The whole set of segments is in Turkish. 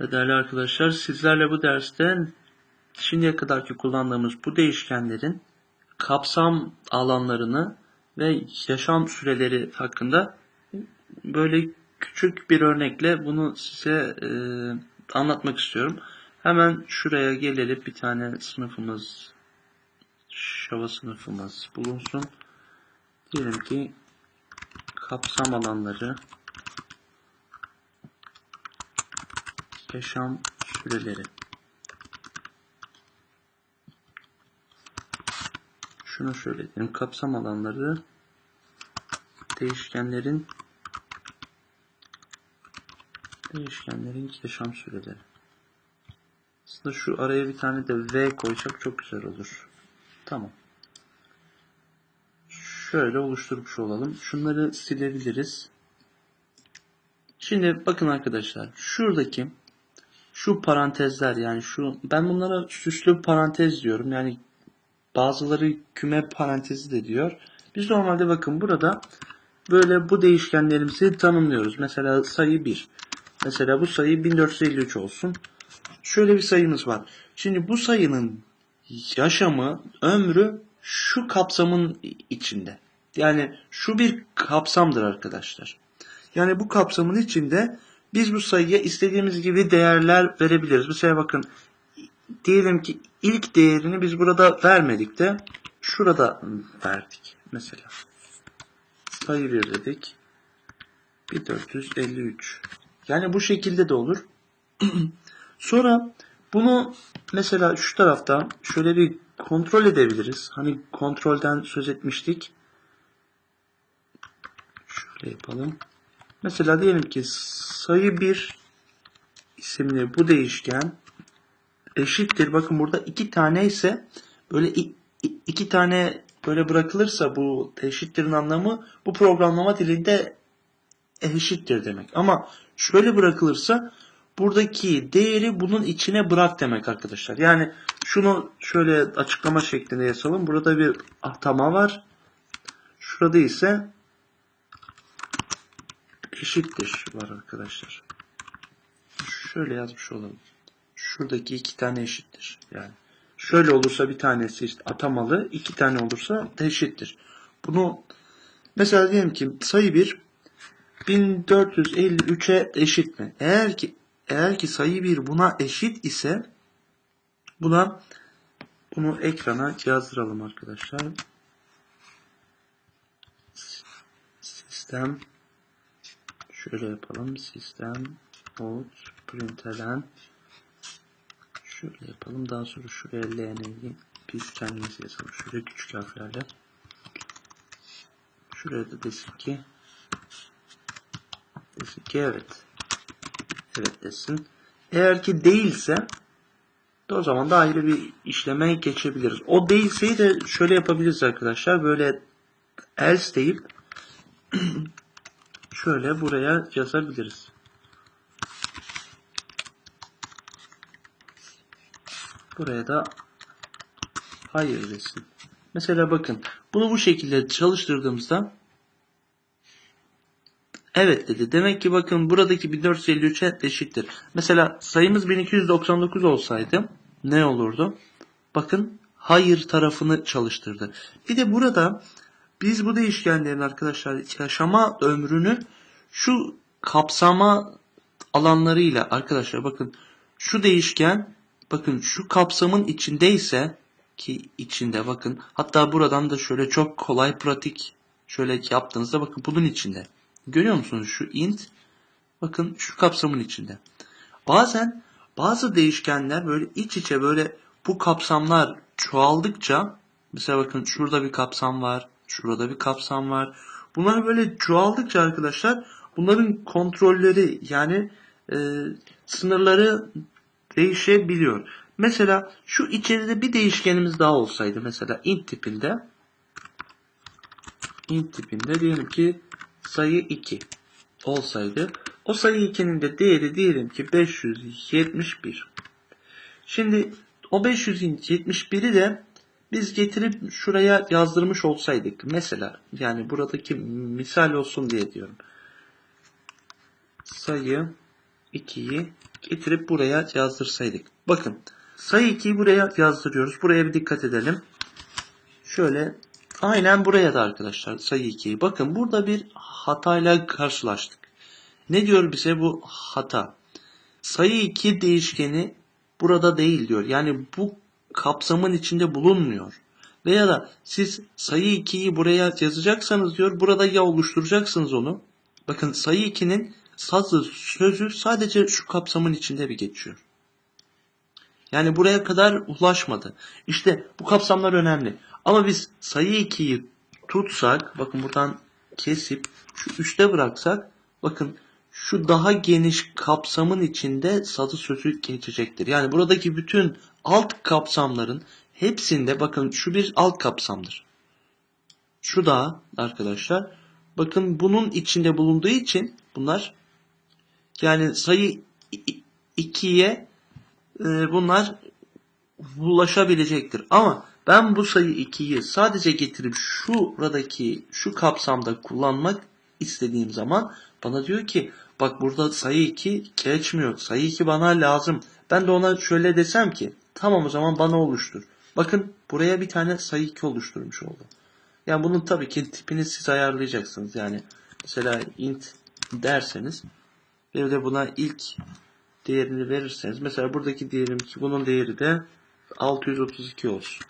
Değerli arkadaşlar sizlerle bu derste şimdiye kadarki kullandığımız bu değişkenlerin kapsam alanlarını ve yaşam süreleri hakkında böyle küçük bir örnekle bunu size e, anlatmak istiyorum. Hemen şuraya gelelim bir tane sınıfımız Java sınıfımız bulunsun. Diyelim ki kapsam alanları yaşam süreleri. Şunu şöyle diyelim. Kapsam alanları değişkenlerin değişkenlerin yaşam süreleri. Aslında şu araya bir tane de V koysak çok güzel olur. Tamam. Şöyle oluşturmuş olalım. Şunları silebiliriz. Şimdi bakın arkadaşlar. Şuradaki şu parantezler yani şu ben bunlara süslü parantez diyorum. Yani bazıları küme parantezi de diyor. Biz normalde bakın burada böyle bu değişkenlerimizi tanımlıyoruz. Mesela sayı 1. Mesela bu sayı 1453 olsun. Şöyle bir sayımız var. Şimdi bu sayının yaşamı, ömrü şu kapsamın içinde. Yani şu bir kapsamdır arkadaşlar. Yani bu kapsamın içinde biz bu sayıya istediğimiz gibi değerler verebiliriz. Mesela bakın diyelim ki ilk değerini biz burada vermedik de şurada verdik mesela. Sayı 1 dedik. 1453. Yani bu şekilde de olur. Sonra bunu mesela şu tarafta şöyle bir kontrol edebiliriz. Hani kontrolden söz etmiştik. Şöyle yapalım. Mesela diyelim ki sayı 1 isimli bu değişken eşittir. Bakın burada iki tane ise böyle iki tane böyle bırakılırsa bu eşittirin anlamı bu programlama dilinde eşittir demek. Ama şöyle bırakılırsa buradaki değeri bunun içine bırak demek arkadaşlar. Yani şunu şöyle açıklama şeklinde yazalım. Burada bir atama var. Şurada ise eşittir var arkadaşlar. Şöyle yazmış olalım. Şuradaki iki tane eşittir. Yani şöyle olursa bir tanesi işte atamalı, iki tane olursa eşittir. Bunu mesela diyelim ki sayı 1 1453'e eşit mi? Eğer ki eğer ki sayı 1 buna eşit ise buna bunu ekrana yazdıralım arkadaşlar. Sistem şöyle yapalım. Sistem out println şöyle yapalım. Daha sonra şuraya ln'yi biz kendimiz yazalım. Şöyle küçük harflerle. Şuraya da desin ki desin ki evet. Evet desin. Eğer ki değilse o zaman da ayrı bir işleme geçebiliriz. O değilseyi de şöyle yapabiliriz arkadaşlar. Böyle else deyip şöyle buraya yazabiliriz. Buraya da hayır desin. Mesela bakın bunu bu şekilde çalıştırdığımızda evet dedi. Demek ki bakın buradaki 1453'e eşittir. Mesela sayımız 1299 olsaydı ne olurdu? Bakın hayır tarafını çalıştırdı. Bir de burada biz bu değişkenlerin arkadaşlar yaşama ömrünü şu kapsama alanlarıyla arkadaşlar bakın şu değişken bakın şu kapsamın içindeyse ki içinde bakın hatta buradan da şöyle çok kolay pratik şöyle yaptığınızda bakın bunun içinde. Görüyor musunuz şu int bakın şu kapsamın içinde. Bazen bazı değişkenler böyle iç içe böyle bu kapsamlar çoğaldıkça mesela bakın şurada bir kapsam var, şurada bir kapsam var. Bunlar böyle çoğaldıkça arkadaşlar bunların kontrolleri yani e, sınırları değişebiliyor. Mesela şu içeride bir değişkenimiz daha olsaydı mesela int tipinde int tipinde diyelim ki sayı 2 olsaydı o sayı 2'nin de değeri diyelim ki 571. Şimdi o 571'i de biz getirip şuraya yazdırmış olsaydık mesela yani buradaki misal olsun diye diyorum. Sayı 2'yi getirip buraya yazdırsaydık. Bakın sayı 2'yi buraya yazdırıyoruz. Buraya bir dikkat edelim. Şöyle aynen buraya da arkadaşlar sayı 2'yi. Bakın burada bir hatayla karşılaştık. Ne diyor bize bu hata? Sayı 2 değişkeni burada değil diyor. Yani bu kapsamın içinde bulunmuyor. Veya da siz sayı 2'yi buraya yazacaksanız diyor burada ya oluşturacaksınız onu. Bakın sayı 2'nin sazı sözü sadece şu kapsamın içinde bir geçiyor. Yani buraya kadar ulaşmadı. İşte bu kapsamlar önemli. Ama biz sayı 2'yi tutsak, bakın buradan kesip şu 3'te bıraksak, bakın şu daha geniş kapsamın içinde sazı sözü geçecektir. Yani buradaki bütün alt kapsamların hepsinde bakın şu bir alt kapsamdır. Şu da arkadaşlar bakın bunun içinde bulunduğu için bunlar yani sayı 2'ye e, bunlar ulaşabilecektir. Ama ben bu sayı 2'yi sadece getirip şuradaki şu kapsamda kullanmak istediğim zaman bana diyor ki bak burada sayı 2 geçmiyor. Sayı 2 bana lazım. Ben de ona şöyle desem ki tamam o zaman bana oluştur. Bakın buraya bir tane sayı 2 oluşturmuş oldu. Yani bunun tabii ki tipini siz ayarlayacaksınız. Yani mesela int derseniz ve de buna ilk değerini verirseniz mesela buradaki diyelim ki bunun değeri de 632 olsun.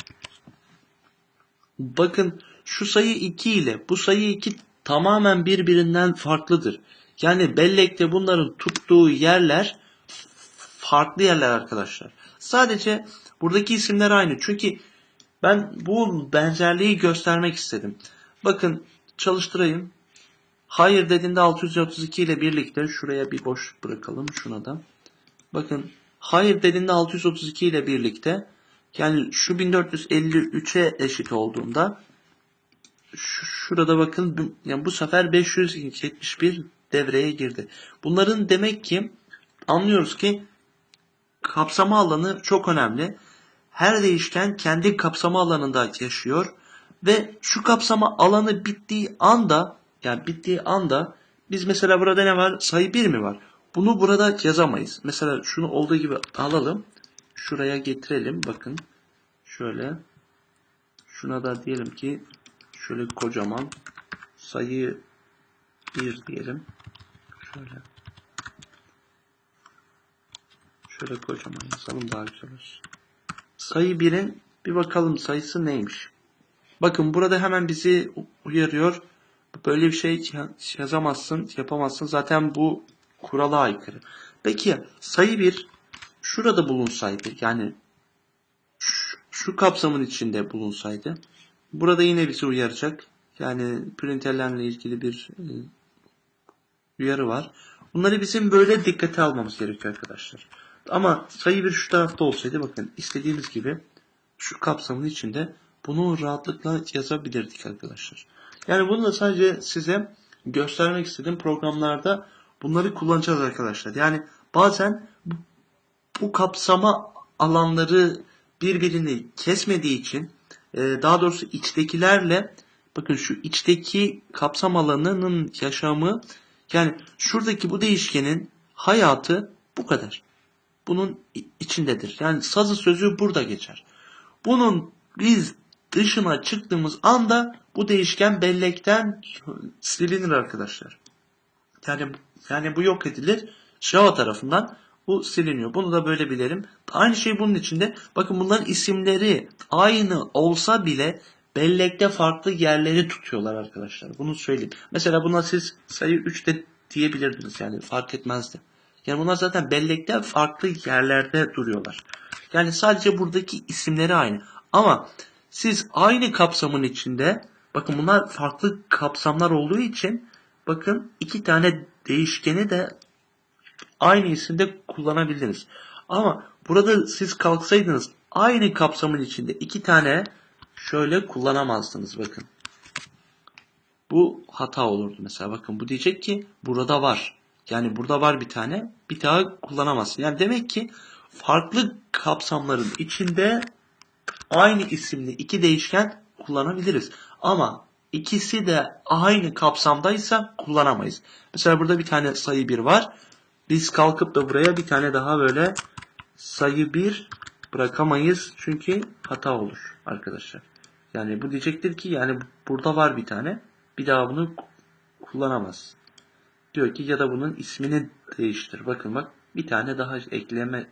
Bakın şu sayı 2 ile bu sayı 2 tamamen birbirinden farklıdır. Yani bellekte bunların tuttuğu yerler farklı yerler arkadaşlar. Sadece buradaki isimler aynı. Çünkü ben bu benzerliği göstermek istedim. Bakın çalıştırayım. Hayır dediğinde 632 ile birlikte şuraya bir boş bırakalım şuna da. Bakın hayır dediğinde 632 ile birlikte yani şu 1453'e eşit olduğunda şu, şurada bakın yani bu sefer 571 devreye girdi. Bunların demek ki anlıyoruz ki kapsama alanı çok önemli. Her değişken kendi kapsama alanında yaşıyor ve şu kapsama alanı bittiği anda yani bittiği anda biz mesela burada ne var? Sayı 1 mi var? Bunu burada yazamayız. Mesela şunu olduğu gibi alalım. Şuraya getirelim. Bakın. Şöyle. Şuna da diyelim ki şöyle kocaman sayı 1 diyelim. Şöyle. Şöyle kocaman yazalım daha güzel olsun. Sayı 1'in bir bakalım sayısı neymiş. Bakın burada hemen bizi uyarıyor. Böyle bir şey yazamazsın, yapamazsın. Zaten bu kurala aykırı. Peki sayı 1 şurada bulunsaydı yani şu, şu kapsamın içinde bulunsaydı burada yine bizi uyaracak. Yani printerlerle ilgili bir e, uyarı var. Bunları bizim böyle dikkate almamız gerekiyor arkadaşlar. Ama sayı bir şu tarafta olsaydı bakın istediğimiz gibi şu kapsamın içinde bunu rahatlıkla yazabilirdik arkadaşlar. Yani bunu da sadece size göstermek istedim programlarda bunları kullanacağız arkadaşlar. Yani bazen bu, bu kapsama alanları birbirini kesmediği için e, daha doğrusu içtekilerle bakın şu içteki kapsam alanının yaşamı yani şuradaki bu değişkenin hayatı bu kadar. Bunun içindedir. Yani sazı sözü burada geçer. Bunun biz dışına çıktığımız anda bu değişken bellekten silinir arkadaşlar. Yani yani bu yok edilir. Java tarafından bu siliniyor. Bunu da böyle bilelim. Aynı şey bunun içinde. Bakın bunların isimleri aynı olsa bile bellekte farklı yerleri tutuyorlar arkadaşlar. Bunu söyleyeyim. Mesela buna siz sayı 3 de diyebilirdiniz yani fark etmezdi. Yani bunlar zaten bellekte farklı yerlerde duruyorlar. Yani sadece buradaki isimleri aynı. Ama siz aynı kapsamın içinde bakın bunlar farklı kapsamlar olduğu için bakın iki tane değişkeni de aynı isimde kullanabildiniz. Ama burada siz kalksaydınız aynı kapsamın içinde iki tane şöyle kullanamazdınız bakın. Bu hata olurdu mesela. Bakın bu diyecek ki burada var. Yani burada var bir tane. Bir daha kullanamazsın. Yani demek ki farklı kapsamların içinde aynı isimli iki değişken kullanabiliriz. Ama ikisi de aynı kapsamdaysa kullanamayız. Mesela burada bir tane sayı 1 var. Biz kalkıp da buraya bir tane daha böyle sayı 1 bırakamayız. Çünkü hata olur arkadaşlar. Yani bu diyecektir ki yani burada var bir tane. Bir daha bunu kullanamaz. Diyor ki ya da bunun ismini değiştir. Bakın bak bir tane daha ekleme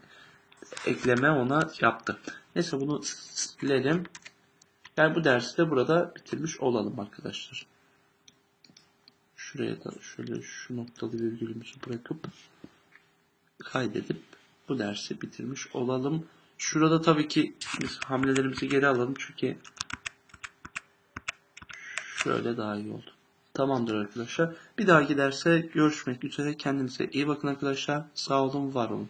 ekleme ona yaptı. Neyse bunu silelim. Yani bu dersi de burada bitirmiş olalım arkadaşlar. Şuraya da şöyle şu noktalı virgülümüzü bırakıp kaydedip bu dersi bitirmiş olalım. Şurada tabii ki biz hamlelerimizi geri alalım çünkü şöyle daha iyi oldu. Tamamdır arkadaşlar. Bir dahaki derse görüşmek üzere. Kendinize iyi bakın arkadaşlar. Sağ olun, var olun.